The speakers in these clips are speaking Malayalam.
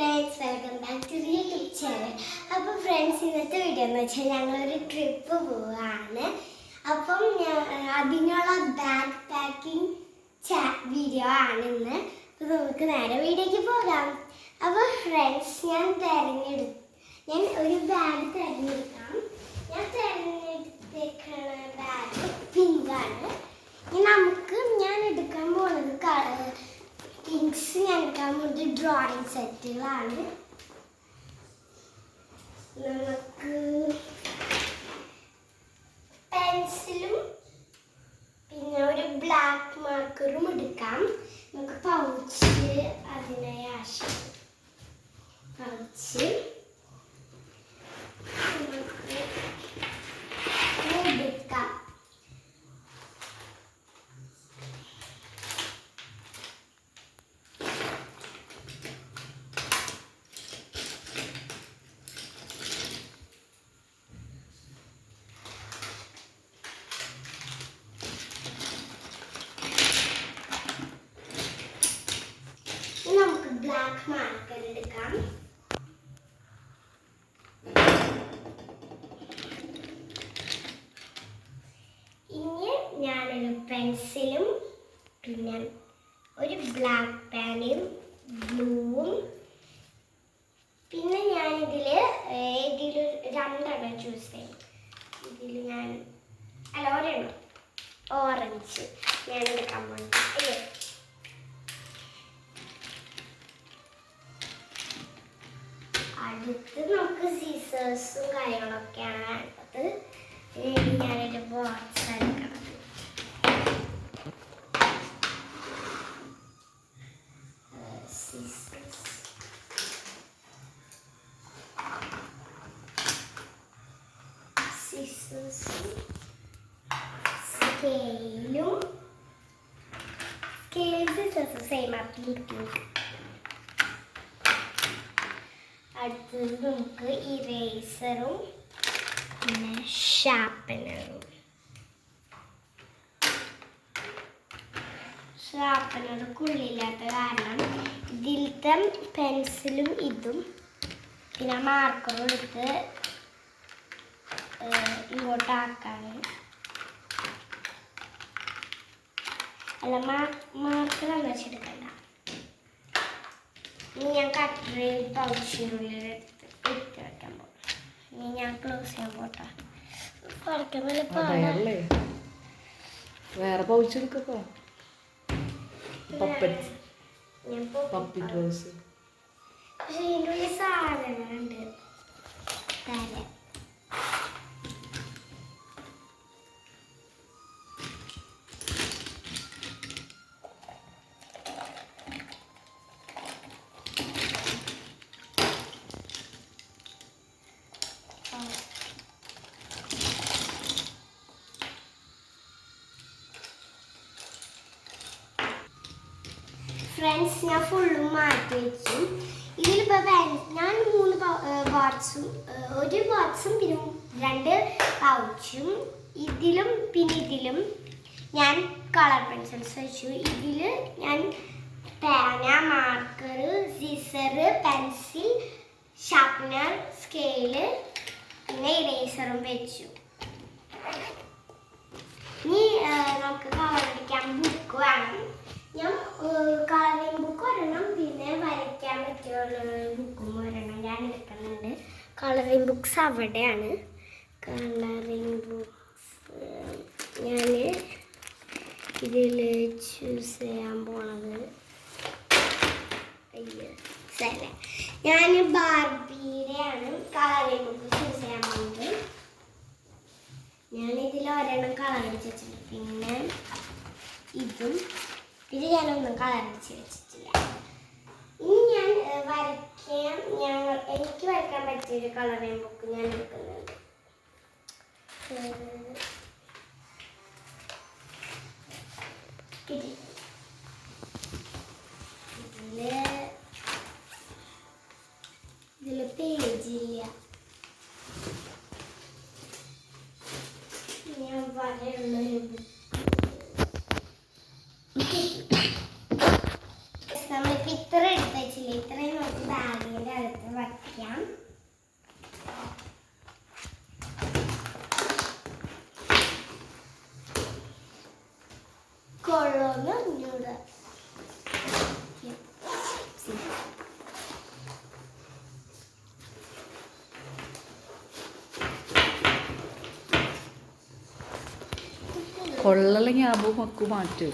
Friends welcome back to the YouTube channel അപ്പോൾ ഫ്രണ്ട്സ് ഇന്നത്തെ വീഡിയോ എന്ന് വെച്ചാൽ ഞങ്ങളൊരു ട്രിപ്പ് പോവുകയാണ് അപ്പം അതിനുള്ള ബാഗ് പാക്കിംഗ് വീഡിയോ ആണ് അപ്പോൾ നമുക്ക് നേരെ വീഡിയോക്ക് പോകാം. അപ്പോൾ ഫ്രണ്ട്സ് ഞാൻ തിരഞ്ഞെടുത്ത് ഞാൻ ഒരു ബാഗ് തിരഞ്ഞെടുക്കാം. ഞാൻ തിരഞ്ഞെടുത്തേക്കണ ബാഗ് പിങ്കാണ് ഇനി നമുക്ക് ഞാൻ എടുക്കാൻ പോകുന്നത് കളർ തിങ്സ് ഞാൻ എടുക്കാൻ പോകുന്നത് ഡ്രോയിങ് സെറ്റുകളാണ് നമുക്ക് പെൻസിലും പിന്നെ ഒരു ബ്ലാക്ക് മാർക്കറും എടുക്കാം നമുക്ക് പൗച്ച് അതിനായി ആശയം പൗച്ച് നമുക്ക് എടുക്കാം ഇനി നമുക്ക് ബ്ലാക്ക് മാർക്കർ എടുക്കാം ഇനി ഞാനൊരു പെൻസിലും പിന്നെ ഒരു ബ്ലാക്ക് പാനും ബ്ലൂവും. പിന്നെ ഞാനിതിൽ ഇതിൽ രണ്ടെണ്ണം ചൂസ് ചെയ്യും. ഇതിൽ ഞാൻ അല്ല ഒരെണ്ണം. ഓറഞ്ച് ഞാൻ എടുക്കാൻ പോകുന്നത് അടുത്ത് നമുക്ക് സീസേഴ്സും കാര്യങ്ങളൊക്കെയാണ് വേണ്ടത്. ഞാനൊരു ബോക്സ് എടുക്കണം സീസേഴ്സ് സീസേഴ്സും സ്കെയിലും സ്കെയിൽ സീസേഴ്സും സെയിം ആ പിങ്ക് പിങ്ക് അടുത്തത് നമുക്ക് ഇറേസറും പിന്നെ ഷാർപ്പനറും ഷാർപ്പനർ കുള്ളില്ലാത്ത കാരണം ഇതിലത്തെ പെൻസിലും ഇതും പിന്നെ മാർക്കറും എടുത്ത് ഇങ്ങോട്ടാക്കാണ് അല്ല മാ എന്ന് വെച്ചെടുക്കണ്ട. ഇനി ഞാൻ കട്ടറിൽ പൗച്ചിനുള്ളിൽ ഇട്ട് വെക്കാൻ പോകും ഇനി ഞാൻ ക്ലോസ് ചെയ്യാൻ പോട്ടെ. വേറെ പൗച്ചെടുക്കപ്പോ പപ്പറ്റ് ഞാൻ പോ- പപ്പി ഡ്രസ് പക്ഷെ ഇതിന്റെ ഉള്ളിൽ സാധനങ്ങളുണ്ട്. തല. ഞാൻ ഫുള്ളും മാറ്റി വെച്ചു. ഇതിലിപ്പോൾ ഞാൻ മൂന്ന് ബോക്സും ഒരു ബോക്സും പിന്നെ രണ്ട് പൗച്ചും ഇതിലും പിന്നെ ഇതിലും ഞാൻ കളർ പെൻസിൽസ് വെച്ചു. ഇതിൽ ഞാൻ പേന marker scissor pencil sharpener scale പിന്നെ ഇറേസറും വെച്ചു. ഇനി നമുക്ക് കളർ അടിക്കാൻ ബുക്ക് വേണം. ഞാൻ കളറിംഗ് ബുക്ക് ഒരെണ്ണം പിന്നെ വരയ്ക്കാൻ പറ്റിയുള്ള ബുക്കും ഒരെണ്ണം ഞാൻ എടുക്കുന്നുണ്ട്. കളറിംഗ് ബുക്സ് അവിടെയാണ്. കളറിംഗ് ബുക്സ് ഞാൻ ഇതിൽ ചൂസ് ചെയ്യാൻ പോണത്. ഞാൻ ബാർബിയുടെയാണ് കളറിംഗ് ബുക്ക് ചൂസ് ചെയ്യാൻ പോകുന്നത് ഞാൻ ഇതിൽ ഒരെണ്ണം കളർ വെച്ചിട്ടുണ്ട്. പിന്നെ ഇതും ഇത് ഞാനൊന്നും കളർ അടിച്ച് വെച്ചിട്ടില്ല. ഇനി ഞാൻ വരയ്ക്കാൻ ഞങ്ങൾ എനിക്ക് വരയ്ക്കാൻ പറ്റിയൊരു കളറിംഗ് ബുക്ക് ഞാൻ എടുക്കുന്നുണ്ട്. കിട്ടി. ഇതിൽ പേജില്ല ഞാൻ വരെയുള്ളൊരു നമ്മളിപ്പോ ഇത്ര എടുത്ത് വെച്ചില്ലേ ഇത്രയും നമുക്ക് ബാഗ് കൊള്ളല്ലെങ്കിൽ ആബു മക്കു മാറ്റും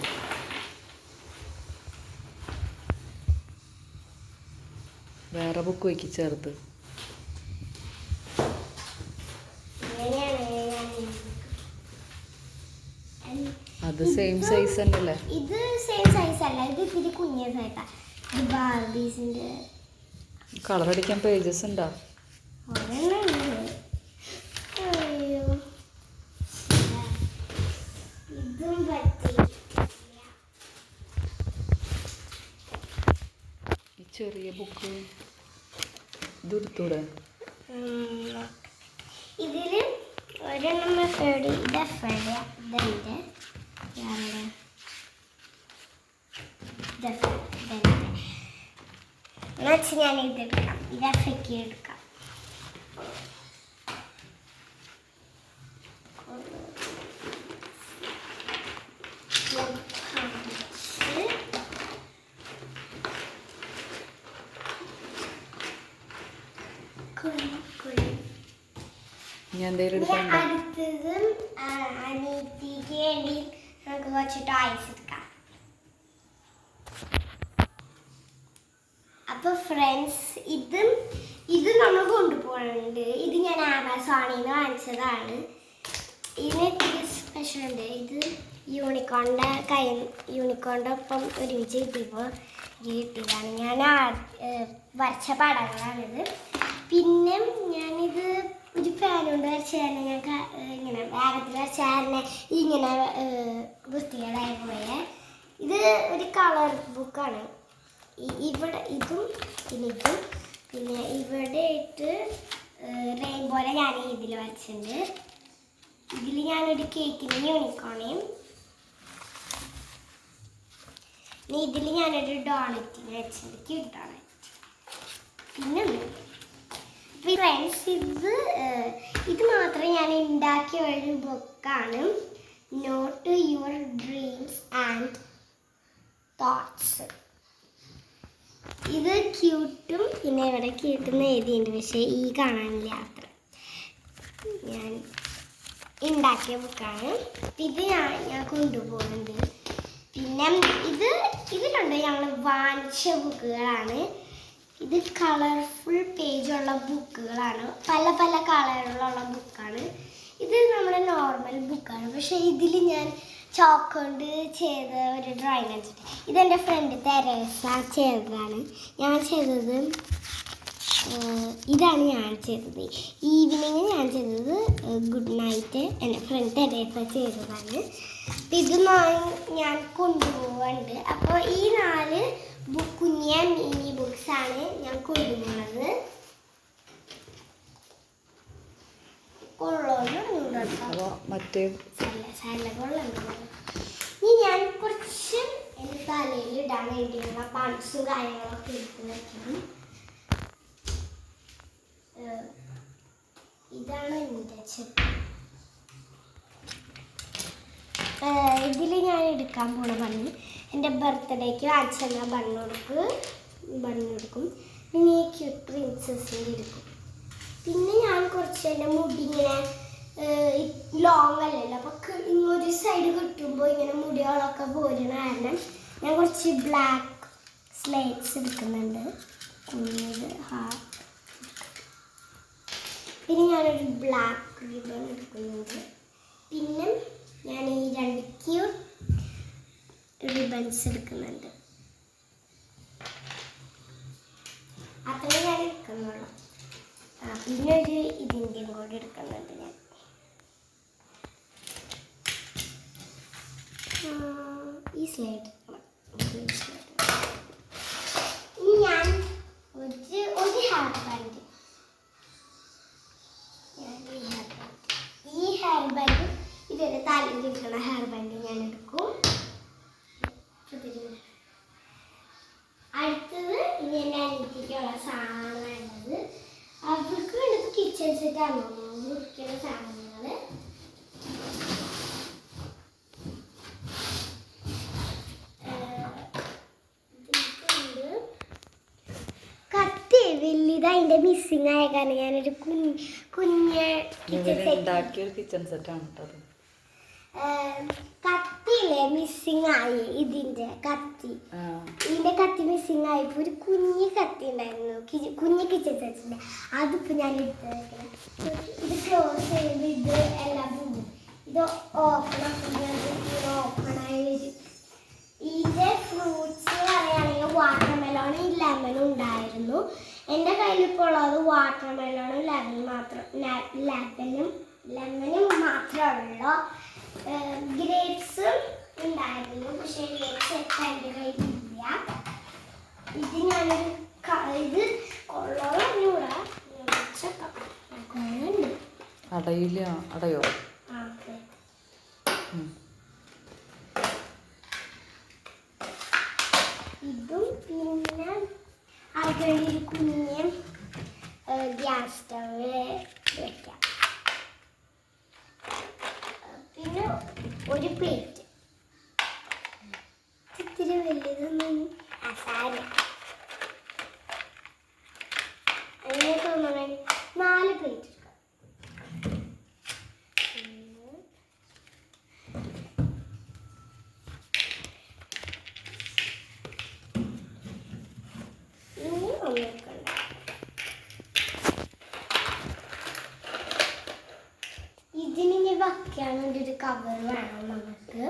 വേറെ ബുക്ക് വയ്ക്കി ചേർത്ത്. അത് സെയിം സൈസ് അല്ലല്ലേ ഇത് സെയിം സൈസ് അല്ല. ഇത് ഇത്തിരി കുഞ്ഞ സൈസാ ബാർബീസിന്റെ കളർ അടിക്കാൻ പേജസ് ഉണ്ടോ ഒരെണ്ണം ഉണ്ട്. അയ്യോ ഇതും പറ്റിയില്ല ഈ ചെറിയ ബുക്ക്. ദുർത്തൂടെ ഇതിൽ ഒരെണ്ണം എഫേർഡ് ഇത് എന്നുവെച്ചാൽ ഞാൻ ഇത് എടുക്കാം ഇത് എടുക്കാം ഞാൻ കാണിച്ച് എന്തെങ്കിലും അടുത്തതും അനിയത്തിക്ക് വേണ്ടി നമുക്ക് കുറച്ച് ടോയ്സ് എടുക്കാം. അപ്പൊ ഫ്രണ്ട്സ് ഇതും ഇത് നമ്മൾ കൊണ്ടുപോകുന്നുണ്ട് ഇത് ഞാൻ ആമസോണിൽ നിന്ന് വാങ്ങിച്ചതാണ്. ഇതിന് സ്പെഷ്യൽ ഉണ്ട്. ഇത് യൂണിക്കോണിന്റെ കൈ യൂണിക്കോണിന്റെ ഒപ്പം ഒരുമിച്ച് കിട്ടിയപ്പോൾ കിട്ടിയതാണ്. ഞാൻ വരച്ച പടങ്ങളാണിത്. പിന്നെ ഞാനിത് ഒരു ഫാൻ കൊണ്ട് വരച്ചായിരുന്നു ഞാൻ ഇങ്ങനെ വേഗത്തിൽ വരച്ചായിരുന്നു ഇങ്ങനെ ഏഹ് വൃത്തികേടായി പോയെ. ഇത് ഒരു കളർ ബുക്കാണ് ഇവിടെ ഇതും പിന്നെ ഇതും പിന്നെ ഇവിടെ ആയിട്ട് റെയിൻബോലെ ഞാൻ ഇതിൽ വരച്ചിട്ടുണ്ട്. ഇതിൽ ഞാനൊരു കേക്കിന് യൂണിക്കോണയും ഇതിൽ ഞാനൊരു ഡോണറ്റിന് വെച്ചിട്ടുണ്ട് ക്യൂട്ട് ഡോണറ്റ് പിന്നെ ഫ്രണ്ട്സ് ഇത് ഇത് മാത്രം ഞാൻ ഉണ്ടാക്കിയ ഒരു ബുക്കാണ് note your dreams and thoughts ഇത് ക്യൂട്ടും പിന്നെ ഇവിടെ ക്യൂട്ടും എഴുതിയുണ്ട് പക്ഷേ ഈ കാണാനില്ല അത്ര. ഞാൻ ഉണ്ടാക്കിയ ബുക്കാണ് ഇത് ഞാൻ ഞാൻ കൊണ്ടുപോകുന്നുണ്ട് പിന്നെ ഇത് ഇതിലുണ്ട്. ഞങ്ങൾ വാങ്ങിച്ച ബുക്കുകളാണ് ഇത് കളർഫുൾ പേജുള്ള ബുക്കുകളാണ് പല പല കളറിലുള്ള ബുക്കാണ് ഇത് നമ്മുടെ നോർമൽ ബുക്കാണ് പക്ഷേ ഇതിൽ ഞാൻ ചോക്ക് കൊണ്ട് ചെയ്ത ഒരു ഡ്രോയിങ് വെച്ചിട്ട് ഇതെന്റെ ഫ്രണ്ട് തെരേസ ചെയ്തതാണ്. ഞാൻ ചെയ്തത് ഇതാണ് ഞാൻ ചെയ്തത്. ഈവനിങ് ഞാൻ ചെയ്തത് ഗുഡ് നൈറ്റ് എന്റെ ഫ്രണ്ട് തെരേസ ചെയ്തതാണ്. ഇത് ഞാൻ കൊണ്ടുപോകുന്നുണ്ട് അപ്പോൾ ഈ നാല് ബുക്ക് മിനി ബുക്സാണ് ഞാൻ കൊണ്ടുപോകുന്നത് അപ്പോൾ മറ്റേ ഇനി ഞാൻ കുറച്ച് എന്റെ തലയിൽ ഇടാൻ വേണ്ടിയുള്ള ബൺസും കാര്യങ്ങളൊക്കെ എടുത്ത് വയ്ക്കണം ഇതാണ് എന്റെ ചെപ്പ് ഇതിൽ ഞാൻ എടുക്കാൻ പോണ ബണ്ണ് എന്റെ ബർത്ത്ഡേക്ക് വാങ്ങിച്ചെന്ന ബണ്ണെടുക്ക് ബണ്ണെടുക്കും പിന്നെ ഈ ക്യൂട്ട് പ്രിൻസസിന്റെ എടുക്കും പിന്നെ ഞാൻ കുറച്ച് എന്റെ മുടി ഇങ്ങനെ ലോങ് അല്ലല്ലോ. അപ്പോൾ ഇങ്ങൊരു സൈഡ് കിട്ടുമ്പോൾ ഇങ്ങനെ മുടികളൊക്കെ പോരുന്ന കാരണം ഞാൻ കുറച്ച് ബ്ലാക്ക് സ്ലേറ്റ്സ് എടുക്കുന്നുണ്ട്. കുഞ്ഞത് ഹാർട്ട് പിന്നെ ഞാനൊരു ബ്ലാക്ക് റിബൺ എടുക്കുന്നുണ്ട്. പിന്നെ ഞാൻ ഈ രണ്ട് ക്യൂട്ട് റിബൺസ് എടുക്കുന്നുണ്ട്. അത്രയും ഞാൻ എടുക്കുന്നുള്ളൂ. പിന്നെ ഒരു ഇതിന്റെയും കൂടി എടുക്കുന്നുണ്ട് ഞാൻ. ഈ സ്ലൈഡ് ഇനി ഞാൻ ഒരു ഒരു ഹെയർ ബാൻഡ് ഞാൻ ഈ ഹെയർ ബാൻഡ് ഈ ഹെയർ ബാൻഡ് ഇവരുടെ തലയിലിരിക്കുന്ന ഹെയർ ബാൻഡ് ഞാൻ എടുക്കും ഇതിൽ. അടുത്തത് ഇനി എന്റെ അനിയത്തിക്കുള്ള സാധനമാണത് അവർക്ക് വേണ്ടത് കിച്ചൺ സെറ്റാണ് മുറിക്കുന്ന സാധനങ്ങൾ കത്തി വലുത് മിസ്സിംഗ് മിസ്സിങ് ആയ കാരണം ഞാനൊരു കുഞ്ഞ് കുഞ്ഞ് കിച്ചൺ സെറ്റ് ആണ് ഒരു കിച്ചൺ സെറ്റാണ് കേട്ടോ അത്. കത്തിയില്ലേ മിസ്സിങ് ആയി ഇതിന്റെ കത്തി. ആ. ഇതിന്റെ കത്തി മിസ്സിങ് ആയപ്പോ ഒരു കുഞ്ഞ് കത്തി ഉണ്ടായിരുന്നു. കി- കുഞ്ഞു കിച്ചൺ സെറ്റിന്റെ അതിപ്പോ ഞാൻ എടുത്തേക്കണം ഇത് ക്ലോസ് ചെയ്യുമ്പോ ഇത് എല്ലാം പോകും ഇത് ഓപ്പൺ ആക്കുമ്പോൾ ഓപ്പൺ ആയി വരും. ഇതിന്റെ ഫ്രൂട്ട്സ് പറയുകയാണെങ്കിൽ വാട്ടർമെലോണും ലെമണും ഉണ്ടായിരുന്നു. എന്റെ കയ്യിലിപ്പോൾ ഉള്ളത് വാട്ടർ മെലോണും ലെമൺ മാത്രം ലെമനും ലെമനും മാത്രമേ ഉള്ളൂ ഗ്രേപ്സും ഉണ്ടായിരുന്നു. പക്ഷേ ഗ്രേപ്സ് ഒക്കെ എന്റെ കയ്യിലില്ല. ഇത് ഞാനൊരു ഇത് കൊള്ളോളം അറിഞ്ഞൂടാ ഞാൻ വെച്ചേക്കാം. കൊള്ളുന്നുണ്ട് അടയില്ല അടയോ? ഇതും പിന്നെ അതിൽ കുഞ്ഞ് ഗ്യാസ് സ്റ്റവ് വെക്കാം. പിന്നെ ഒരു പ്ലേറ്റ്. ഇത്തിരി വലുതൊന്നും അസാര അങ്ങനെ തോന്നണമെങ്കിൽ നാല് പ്ലേറ്റ് എടുക്കാം പിന്നെ ഇനി ഒന്നിക്കണ്ട ഇതിനി വെക്കാൻ വേണ്ടി ഒരു കവർ വേണം നമുക്ക്.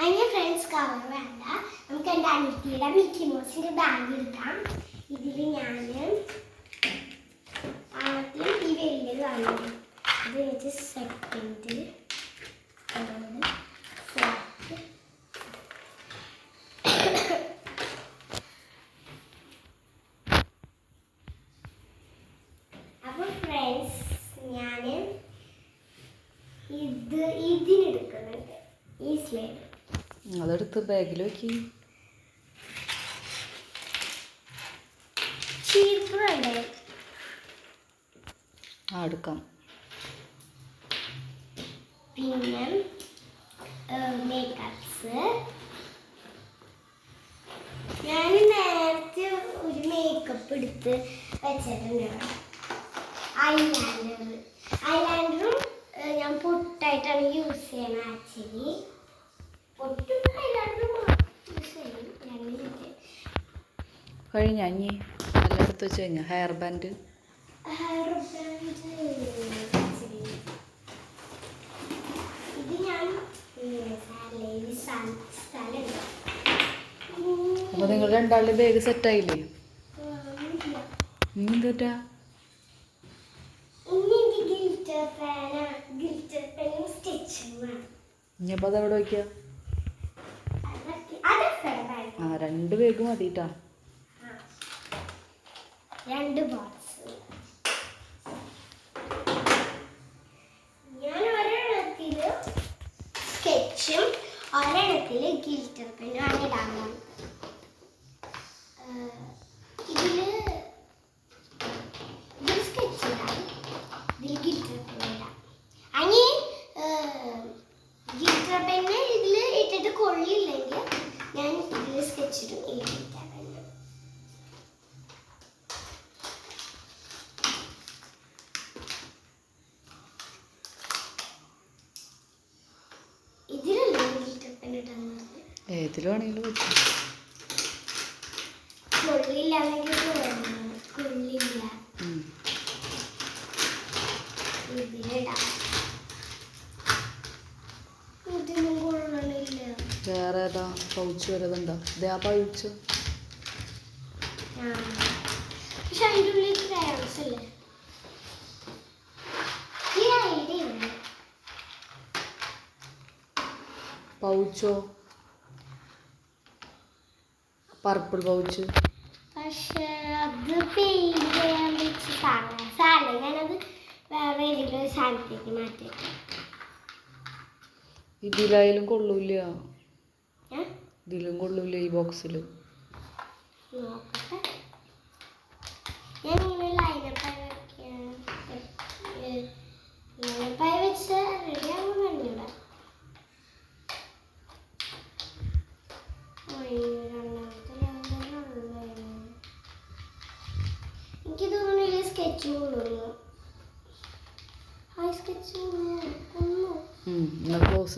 അതിന് ഫ്രണ്ട്സ് കവർ വേണ്ട. നമുക്ക് എന്റെ അനിയത്തിയുടെ മിക്കി മോസിന്റെ ബാഗ് എടുക്കാം. ഇതിൽ ഞാൻ ആദ്യം ഈ വലിയത് വാങ്ങി ഇത് വെച്ച് സെക്കൻഡ് തേർഡ് ഫോർത്ത് അപ്പൊ ഫ്രണ്ട്സ് ഞാൻ ഇത് ഇതിനെടുക്കുന്നുണ്ട് ഈ സ്ലൈഡ് അതെടുത്ത് ബാഗിൽ വെക്കി. ആ എടുക്കാം. പിന്നെ മേക്കപ്സ് ഞാൻ നേരത്തെ ഒരു മേക്കപ്പ് എടുത്ത് വെച്ചിട്ടുണ്ട്. ഐലാൻഡർ ഐലാൻഡറും ഞാൻ പൊട്ടായിട്ടാണ് യൂസ് ചെയ്യണത് ആക്ച്വലി പൊട്ടും ഐലാൻഡറും യൂസ് ചെയ്യും രണ്ടിട്ട് കഴിഞ്ഞ? അഞ്ഞി എല്ലാം എടുത്ത് വെച്ച് കഴിഞ്ഞ? ഹെയർ ബാൻഡ് ഹെയർ ബാൻഡ് ഇത് ഞാൻ അപ്പോൾ നിങ്ങൾ രണ്ടാളുടെ ബാഗ് സെറ്റായില്ലേ നീ എന്താ ഇനി എനിക്ക് ഗിൽറ്റർ പേന ഗിൽറ്റർ പേനും സ്റ്റിച്ചും വേണം ഇനിയപ്പോൾ അതൊക്കെ വേണം. ആ രണ്ട് ബാഗ് മതിട്ടാ. രണ്ട് ബോക്സ് ഞാൻ സ്കെച്ചും ഒരെണ്ണത്തിൽ ഗിൽറ്റർ പെന്നും ആണ് ഇടാൻ ഏഹ്, ഇതിൽ ഇതിൽ സ്കെച്ച് ഇടാം ഇതിൽ ഗിൽറ്റർ പെൻ ഇടാം അനി ഗിൽറ്റർ പെന്ന് ഇതിൽ ഇട്ടിട്ട് കൊള്ളില്ലെങ്കിൽ ഞാൻ ഇതിൽ സ്കെച്ച് ഇടും ഈ ഗിൽറ്റർ പെന്ന് ഇതിലല്ലേ ഗിൽറ്റർ പെൻ ഇടുന്നത് ഏതിൽ വേണമെങ്കിലും വെച്ചു വേറെ ഏതാ? പൗച്ച് വരതുണ്ടോ ഇതേ ആ പൗച്ച്. ആ. പക്ഷെ അതിന്റെ ഉള്ളിൽ ക്രയോൺസ് അല്ലേ ഈ ഐഡിയ ഉണ്ട്. പൗച്ചോ? Purple pouch. പക്ഷേ അത് ചെയ്യാൻ വെച്ച് ഞാനത് വേറെ ഏതെങ്കിലും സാധനത്തേക്ക് ഇതിലായാലും കൊള്ളൂല ഇതിലും കൊള്ളൂല ഈ ബോക്സിൽ ഞാൻ ഇങ്ങനെ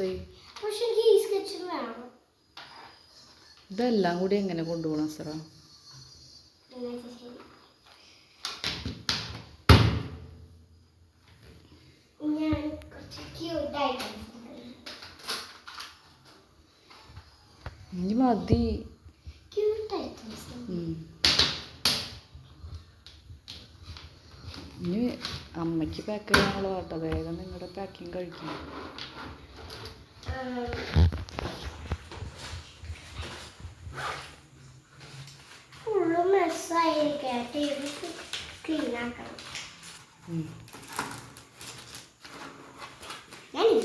എന്നാൽ ക്ലോസ് പക്ഷെ എനിക്ക് ഈ സ്കെച്ചും വേണം ഇതെല്ലാം കൂടി എങ്ങനെ കൊണ്ടുപോകണം സാറാ? ഞാൻ കുറച്ച് ക്യൂട്ടായിട്ട് ഇനി മതി. ഇനി അമ്മയ്ക്ക് പാക്ക് ചെയ്യാനുള്ള കേട്ടോ. വേഗം നിങ്ങളുടെ പാക്കിങ് കഴിക്കും ഫുള്ള് മെസ്സായിരിക്കാം ടേബിൾ ക്ലീൻ ആക്കണം ഉം. ഞാൻ ഈ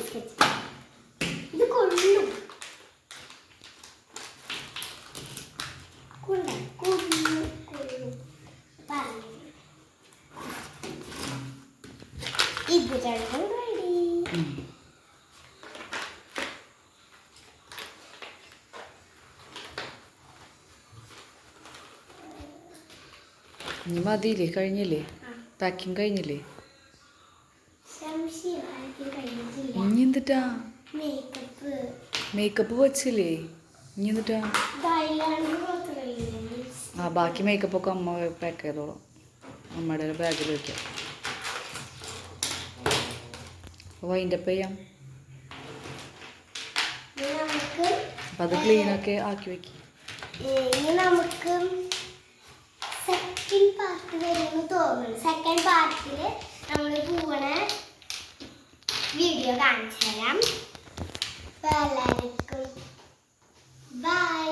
ഇനി മതിയില്ലേ? കഴിഞ്ഞില്ലേ? പാക്കിംഗ് കഴിഞ്ഞില്ലേ? ഇനി എന്തിട്ടാ? മേക്കപ്പ്. വെച്ചില്ലേ? ഇനി ഐലാൻഡർ ആ ബാക്കി മേക്കപ്പ് ഒക്കെ അമ്മ പാക്ക് ചെയ്തോളാം. അമ്മയുടെ ഒരു ബാഗിൽ വയ്ക്കാം വൈൻഡപ്പ് ചെയ്യാം. അപ്പം അത് ക്ലീനൊക്കെ ആക്കി വെക്കി. നമുക്ക് സെക്കൻഡ് പാർട്ട് വരുമെന്ന് തോന്നുന്നു സെക്കൻഡ് പാർട്ടിൽ നമ്മൾ പോകണ വീഡിയോ കാണിച്ചു തരാം എല്ലാവർക്കും ബൈ